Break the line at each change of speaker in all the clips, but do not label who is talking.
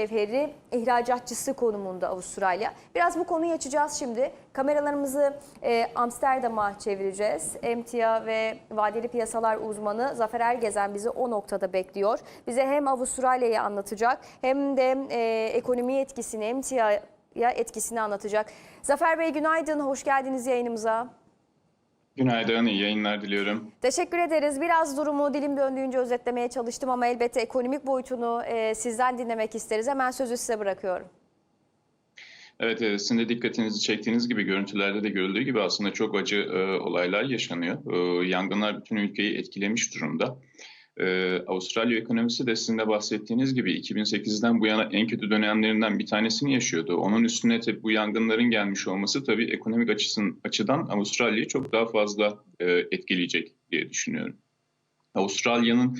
cevheri ihracatçısı konumunda Avustralya. Biraz bu konuyu açacağız şimdi. Kameralarımızı e, Amsterdam'a çevireceğiz. Emtia ve vadeli piyasalar uzmanı Zafer Ergezen bizi o noktada bekliyor. Bize hem Avustralya'yı anlatacak hem de e, ekonomi etkisini, Emtia'ya etkisini anlatacak. Zafer Bey günaydın, hoş geldiniz yayınımıza.
Günaydın, iyi yayınlar diliyorum.
Teşekkür ederiz. Biraz durumu dilim döndüğünce özetlemeye çalıştım ama elbette ekonomik boyutunu e, sizden dinlemek isteriz. Hemen sözü size bırakıyorum.
Evet, e, sizin de dikkatinizi çektiğiniz gibi görüntülerde de görüldüğü gibi aslında çok acı e, olaylar yaşanıyor. E, yangınlar bütün ülkeyi etkilemiş durumda. E, Avustralya ekonomisi de sizin de bahsettiğiniz gibi 2008'den bu yana en kötü dönemlerinden bir tanesini yaşıyordu. Onun üstüne tabii bu yangınların gelmiş olması tabii ekonomik açısın, açıdan Avustralya'yı çok daha fazla e, etkileyecek diye düşünüyorum. Avustralya'nın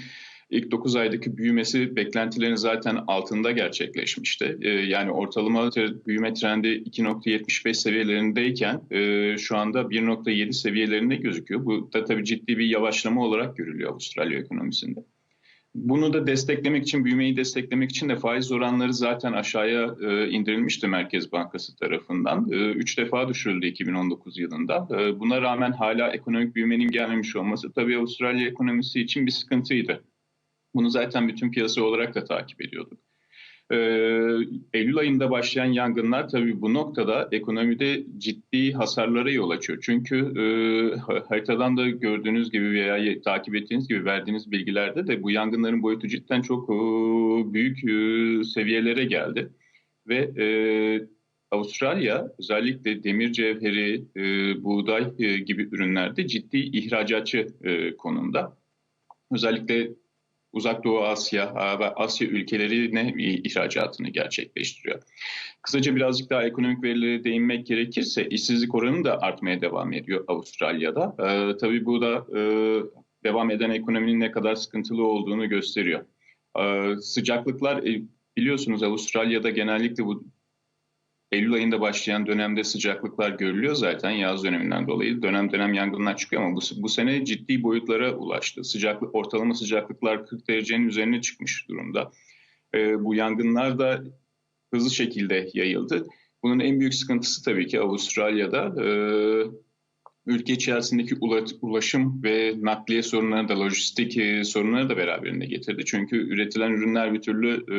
ilk 9 aydaki büyümesi beklentilerin zaten altında gerçekleşmişti. Ee, yani ortalama büyüme trendi 2.75 seviyelerindeyken e, şu anda 1.7 seviyelerinde gözüküyor. Bu da tabii ciddi bir yavaşlama olarak görülüyor Avustralya ekonomisinde. Bunu da desteklemek için, büyümeyi desteklemek için de faiz oranları zaten aşağıya e, indirilmişti Merkez Bankası tarafından. E, üç defa düşürüldü 2019 yılında. Buna rağmen hala ekonomik büyümenin gelmemiş olması tabii Avustralya ekonomisi için bir sıkıntıydı. Bunu zaten bütün piyasa olarak da takip ediyorduk. Ee, Eylül ayında başlayan yangınlar tabii bu noktada ekonomide ciddi hasarlara yol açıyor. Çünkü e, ha- haritadan da gördüğünüz gibi veya takip ettiğiniz gibi verdiğiniz bilgilerde de bu yangınların boyutu cidden çok e, büyük e, seviyelere geldi. Ve e, Avustralya özellikle demir cevheri, e, buğday e, gibi ürünlerde ciddi ihracatçı e, konumda. Özellikle Uzak Doğu Asya ve Asya ülkelerine ihracatını gerçekleştiriyor. Kısaca birazcık daha ekonomik verilere değinmek gerekirse işsizlik oranı da artmaya devam ediyor Avustralya'da. Ee, tabii bu da e, devam eden ekonominin ne kadar sıkıntılı olduğunu gösteriyor. Ee, sıcaklıklar e, biliyorsunuz Avustralya'da genellikle bu Eylül ayında başlayan dönemde sıcaklıklar görülüyor zaten yaz döneminden dolayı. Dönem dönem yangınlar çıkıyor ama bu, bu sene ciddi boyutlara ulaştı. Sıcaklık ortalama sıcaklıklar 40 derecenin üzerine çıkmış durumda. Ee, bu yangınlar da hızlı şekilde yayıldı. Bunun en büyük sıkıntısı tabii ki Avustralya'da. Ee, ülke içerisindeki ula- ulaşım ve nakliye sorunları da lojistik e, sorunları da beraberinde getirdi. Çünkü üretilen ürünler bir türlü e,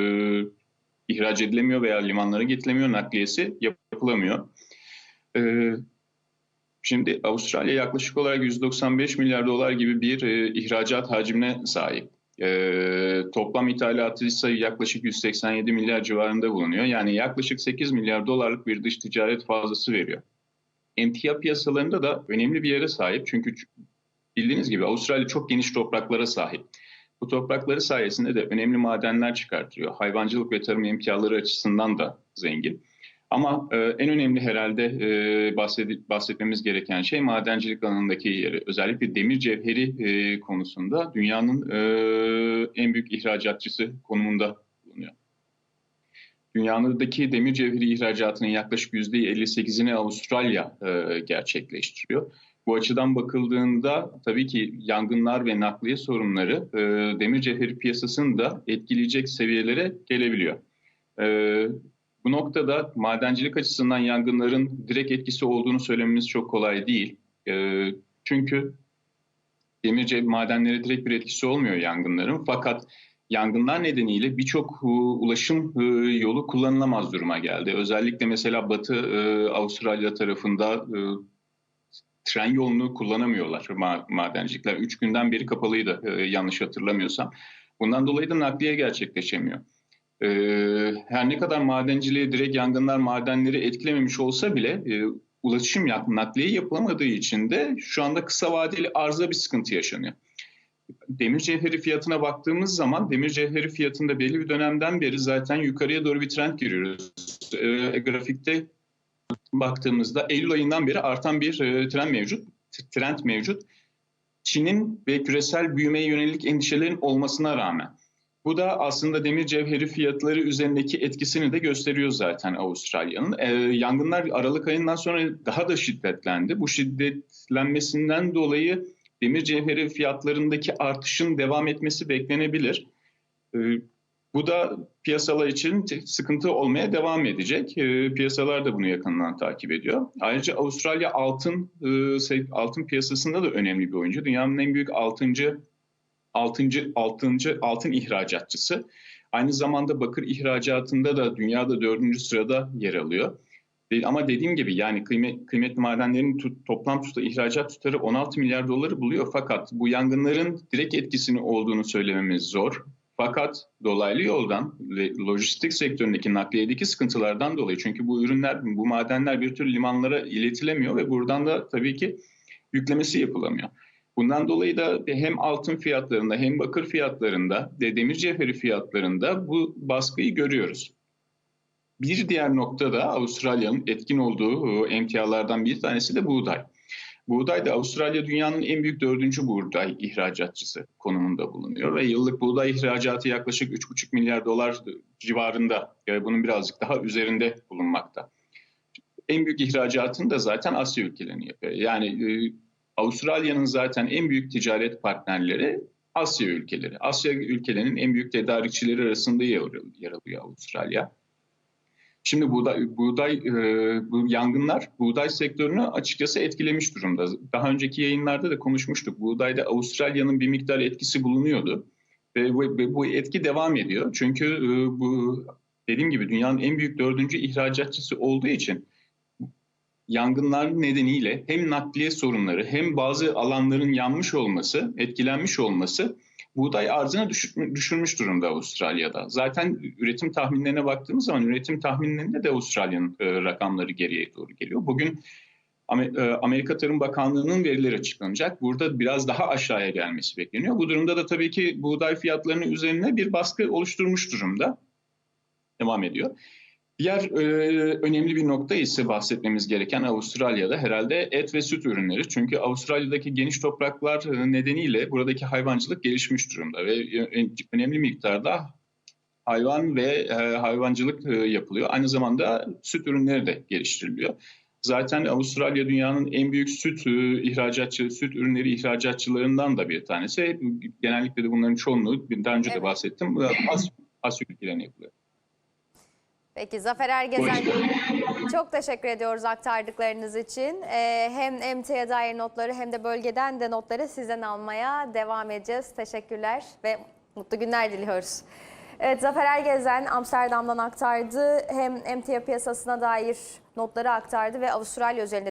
ihraç edilemiyor veya limanlara getirilemiyor, nakliyesi yapılamıyor. Ee, şimdi Avustralya yaklaşık olarak 195 milyar dolar gibi bir e, ihracat hacmine sahip. Ee, toplam ithalatı ise yaklaşık 187 milyar civarında bulunuyor. Yani yaklaşık 8 milyar dolarlık bir dış ticaret fazlası veriyor. Emtia piyasalarında da önemli bir yere sahip. Çünkü bildiğiniz gibi Avustralya çok geniş topraklara sahip. Bu toprakları sayesinde de önemli madenler çıkartıyor. Hayvancılık ve tarım imkanları açısından da zengin. Ama e, en önemli herhalde e, bahsed- bahsetmemiz gereken şey madencilik alanındaki yeri. Özellikle demir cevheri e, konusunda dünyanın e, en büyük ihracatçısı konumunda bulunuyor. Dünyadaki demir cevheri ihracatının yaklaşık %58'ini Avustralya e, gerçekleştiriyor. Bu açıdan bakıldığında tabii ki yangınlar ve nakliye sorunları e, demir cevheri piyasasını da etkileyecek seviyelere gelebiliyor. E, bu noktada madencilik açısından yangınların direkt etkisi olduğunu söylememiz çok kolay değil. E, çünkü demir madenlere direkt bir etkisi olmuyor yangınların. Fakat yangınlar nedeniyle birçok e, ulaşım e, yolu kullanılamaz duruma geldi. Özellikle mesela Batı e, Avustralya tarafında tren yolunu kullanamıyorlar ma-. Üç günden beri kapalıydı e, yanlış hatırlamıyorsam. Bundan dolayı da nakliye gerçekleşemiyor. E, her ne kadar madenciliğe direkt yangınlar madenleri etkilememiş olsa bile e, ulaşım nakliye yapılamadığı için de şu anda kısa vadeli arıza bir sıkıntı yaşanıyor. Demir cevheri fiyatına baktığımız zaman demir cevheri fiyatında belli bir dönemden beri zaten yukarıya doğru bir trend görüyoruz. E, grafikte baktığımızda Eylül ayından beri artan bir e, trend mevcut. Trend mevcut. Çin'in ve küresel büyümeye yönelik endişelerin olmasına rağmen. Bu da aslında demir cevheri fiyatları üzerindeki etkisini de gösteriyor zaten Avustralya'nın. E, yangınlar Aralık ayından sonra daha da şiddetlendi. Bu şiddetlenmesinden dolayı demir cevheri fiyatlarındaki artışın devam etmesi beklenebilir. E, Bu da piyasalar için sıkıntı olmaya devam edecek. E, piyasalar da bunu yakından takip ediyor. Ayrıca Avustralya altın e, altın piyasasında da önemli bir oyuncu. Dünyanın en büyük altıncı altıncı altıncı altın ihracatçısı. Aynı zamanda bakır ihracatında da dünyada dördüncü sırada yer alıyor. Ama dediğim gibi yani kıymet, kıymetli madenlerin tut, toplam tutarı, ihracat tutarı 16 milyar doları buluyor. Fakat bu yangınların direkt etkisini olduğunu söylememiz zor. Fakat dolaylı yoldan ve lojistik sektöründeki nakliyedeki sıkıntılardan dolayı çünkü bu ürünler, bu madenler bir tür limanlara iletilemiyor ve buradan da tabii ki yüklemesi yapılamıyor. Bundan dolayı da hem altın fiyatlarında hem bakır fiyatlarında demir cevheri fiyatlarında bu baskıyı görüyoruz. Bir diğer nokta da Avustralya'nın etkin olduğu emtialardan bir tanesi de buğday. Buğday da Avustralya dünyanın en büyük dördüncü buğday ihracatçısı konumunda bulunuyor ve yıllık buğday ihracatı yaklaşık 3,5 milyar dolar civarında, yani bunun birazcık daha üzerinde bulunmakta. En büyük ihracatını da zaten Asya ülkelerinin yapıyor. Yani e, Avustralya'nın zaten en büyük ticaret partnerleri Asya ülkeleri. Asya ülkelerinin en büyük tedarikçileri arasında yer alıyor Avustralya. Şimdi buğday, buğday e, bu yangınlar buğday sektörünü açıkçası etkilemiş durumda. Daha önceki yayınlarda da konuşmuştuk. Buğdayda Avustralya'nın bir miktar etkisi bulunuyordu ve bu, bu etki devam ediyor. Çünkü e, bu dediğim gibi dünyanın en büyük dördüncü ihracatçısı olduğu için yangınlar nedeniyle hem nakliye sorunları hem bazı alanların yanmış olması, etkilenmiş olması buğday arzını düşürmüş durumda Avustralya'da. Zaten üretim tahminlerine baktığımız zaman üretim tahminlerinde de Avustralya'nın e, rakamları geriye doğru geliyor. Bugün e, Amerika Tarım Bakanlığı'nın verileri açıklanacak. Burada biraz daha aşağıya gelmesi bekleniyor. Bu durumda da tabii ki buğday fiyatlarının üzerine bir baskı oluşturmuş durumda. Devam ediyor. Diğer e, önemli bir nokta ise bahsetmemiz gereken Avustralya'da herhalde et ve süt ürünleri. Çünkü Avustralya'daki geniş topraklar nedeniyle buradaki hayvancılık gelişmiş durumda ve önemli miktarda hayvan ve e, hayvancılık e, yapılıyor. Aynı zamanda süt ürünleri de geliştiriliyor. Zaten Avustralya dünyanın en büyük süt e, ihracatçı, süt ürünleri ihracatçılarından da bir tanesi. Genellikle de bunların çoğunluğu, daha önce de
Evet.
bahsettim, Asya, Asya ülkelerine yapılıyor.
Peki Zafer Ergezen çok teşekkür ediyoruz aktardıklarınız için. Ee, hem emtiaya dair notları hem de bölgeden de notları sizden almaya devam edeceğiz. Teşekkürler ve mutlu günler diliyoruz. Evet Zafer Ergezen Amsterdam'dan aktardı. Hem emtia piyasasına dair notları aktardı ve Avustralya üzerinde